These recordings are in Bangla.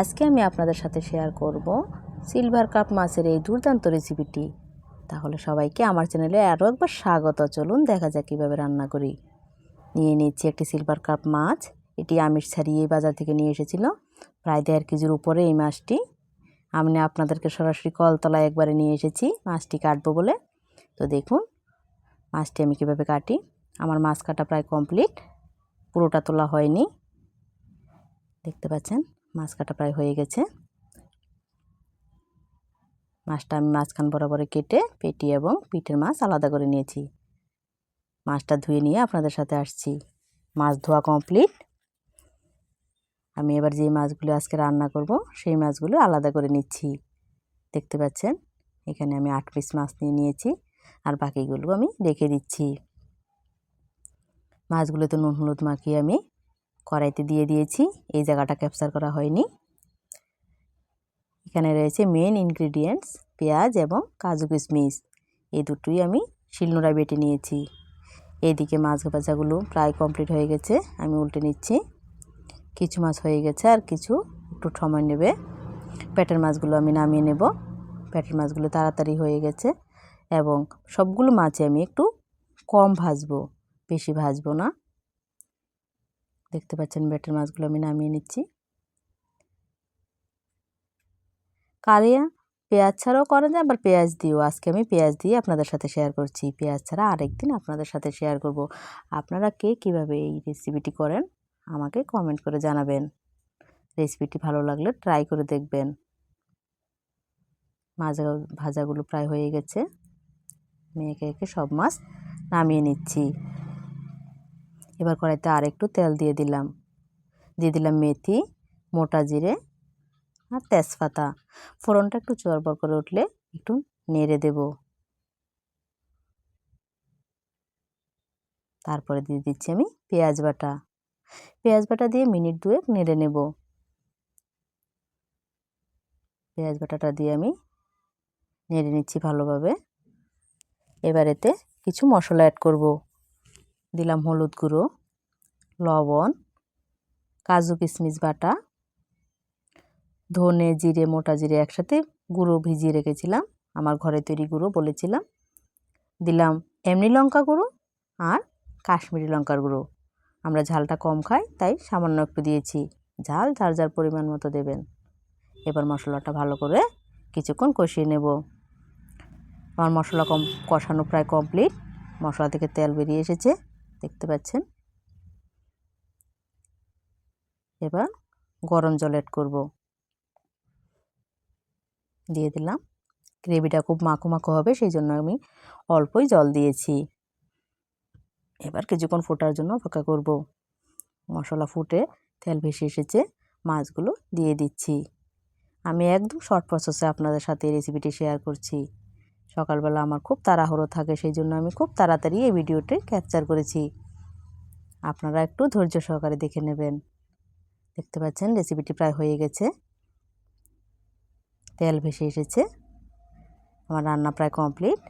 আজকে আমি আপনাদের সাথে শেয়ার করব সিলভার কাপ মাছের এই দুর্দান্ত রেসিপিটি তাহলে সবাইকে আমার চ্যানেলে আরও একবার স্বাগত। চলুন দেখা যাক কীভাবে রান্না করি। নিয়ে নিচ্ছি একটি সিলভার কাপ মাছ। এটি আমিষ ছাড়িয়ে বাজার থেকে নিয়ে এসেছিল। প্রায় দেড় কেজির উপরে এই মাছটি। আমি আপনাদেরকে সরাসরি কলতলায় একবারে নিয়ে এসেছি। মাছটি কাটবো বলে। তো দেখুন, মাছটি আমি কীভাবে কাটি। আমার মাছ কাটা প্রায় কমপ্লিট পুরোটা তোলা হয়নি। দেখতে পাচ্ছেন? মাছ কাটা প্রায় হয়ে গেছে। মাছটা আমি মাঝখান বরাবরে কেটে পেটি এবং পিঠের মাছ আলাদা করে নিয়েছি। মাছটা ধুয়ে নিয়ে আপনাদের সাথে আসছি। মাছ ধোয়া কমপ্লিট। আমি এবার যে মাছগুলো আজকে রান্না করব, সেই মাছগুলো আলাদা করে নিচ্ছি। দেখতে পাচ্ছেন? এখানে আমি আট পিস মাছ নিয়ে নিয়েছি আর বাকিগুলো আমি রেখে দিচ্ছি। মাছগুলো তো নুন হলুদ মাখিয়ে আমি কড়াইতে দিয়ে দিয়েছি। এই জায়গাটা ক্যাপচার করা হয়নি। এখানে রয়েছে মেন ইনগ্রিডিয়েন্টস পেঁয়াজ এবং কাজু কিশমিশ। এই দুটোই আমি শিলনোড়ায় বেটে নিয়েছি। এদিকে মাছ ভাজাগুলো প্রায় কমপ্লিট হয়ে গেছে। আমি উল্টে নিচ্ছি। কিছু মাছ হয়ে গেছে আর কিছু একটু সময় নেবে। পেটের মাছগুলো আমি নামিয়ে নেব। পেটের মাছগুলো তাড়াতাড়ি হয়ে গেছে এবং সবগুলো মাছে আমি একটু কম ভাজবো, বেশি ভাজবো না। দেখতে পাচ্ছেন বেটের মাছগুলো আমি নামিয়ে নিচ্ছি। কালিয়া পেঁয়াজ ছাড়াও করা যায়, আবার পেঁয়াজ দিয়েও। আজকে আমি পেঁয়াজ দিয়ে আপনাদের সাথে শেয়ার করছি। পেঁয়াজ ছাড়া আরেকদিন আপনাদের সাথে শেয়ার করব। আপনারা কে কীভাবে এই রেসিপিটি করেন, আমাকে কমেন্ট করে জানাবেন। রেসিপিটি ভালো লাগলে ট্রাই করে দেখবেন। মাছ ভাজাগুলো প্রায় হয়ে গেছে। আমি একে একে সব মাছ নামিয়ে নিচ্ছি। এবার কড়াইতে আর একটু তেল দিয়ে দিলাম। দিয়ে দিলাম মেথি, মোটা জিরে আর তেজপাতা। ফোড়নটা একটু চরবর করে উঠলে একটু নেড়ে দেব। তারপরে দিয়ে দিচ্ছি আমি পেঁয়াজ বাটা। পেঁয়াজ বাটা দিয়ে মিনিট দুয়েক নেড়ে নেব। পেঁয়াজ বাটাটা দিয়ে আমি নেড়ে নিচ্ছি ভালোভাবে। এবার এতে কিছু মশলা অ্যাড করব। দিলাম হলুদ গুঁড়ো, লবণ, কাজু কিশমিশ বাটা, ধনে জিরে, মোটা জিরে একসাথে গুঁড়ো ভিজিয়ে রেখেছিলাম, আমার ঘরে তৈরি গুঁড়ো বলেছিলাম। দিলাম এমনি লঙ্কা গুঁড়ো আর কাশ্মীরি লঙ্কার গুঁড়ো। আমরা ঝালটা কম খাই, তাই সামান্য একটু দিয়েছি। ঝাল যার যার পরিমাণ মতো দেবেন। এবার মশলাটা ভালো করে কিছুক্ষণ কষিয়ে নেব। আমার মশলা কম কষানো প্রায় কমপ্লিট। মশলা থেকে তেল বেরিয়ে এসেছে। দেখতে পাচ্ছেন? এবার গরম জল অ্যাড করব। দিয়ে দিলাম। গ্রেভিটা খুব মাখো মাখো হবে, সেই জন্য আমি অল্পই জল দিয়েছি। এবার কিছুক্ষণ ফোটার জন্য অপেক্ষা করব। মশলা ফুটে তেল ভেসে এসেছে, মাছগুলো দিয়ে দিচ্ছি। আমি একদম শর্ট প্রসেসে আপনাদের সাথে রেসিপিটি শেয়ার করছি। সকালবেলা আমার খুব তাড়াহুড়ো থাকে, সেই জন্য আমি খুব তাড়াতাড়ি এই ভিডিওটি ক্যাপচার করেছি। আপনারা একটু ধৈর্য সহকারে দেখে নেবেন। দেখতে পাচ্ছেন রেসিপিটি প্রায় হয়ে গেছে। তেল ভেসে এসেছে। আমার রান্না প্রায় কমপ্লিট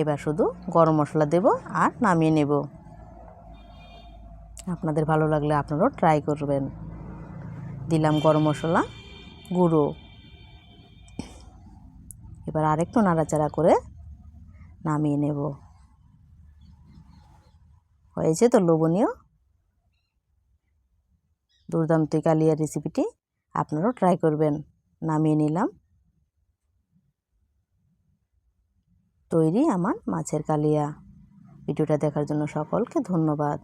এবার শুধু গরম মশলা দেব আর নামিয়ে নেব। আপনাদের ভালো লাগলে আপনারাও ট্রাই করবেন। দিলাম গরম মশলা, গুঁড়ো। এবার আরেকটু নাড়াচাড়া করে নামিয়ে নেব। হয়েছে তো লোভনীয়? দুর্দান্ত কালিয়া রেসিপিটি আপনারাও ট্রাই করবেন। নামিয়ে নিলাম। তৈরি আমার মাছের কালিয়া। ভিডিওটা দেখার জন্য সকলকে ধন্যবাদ।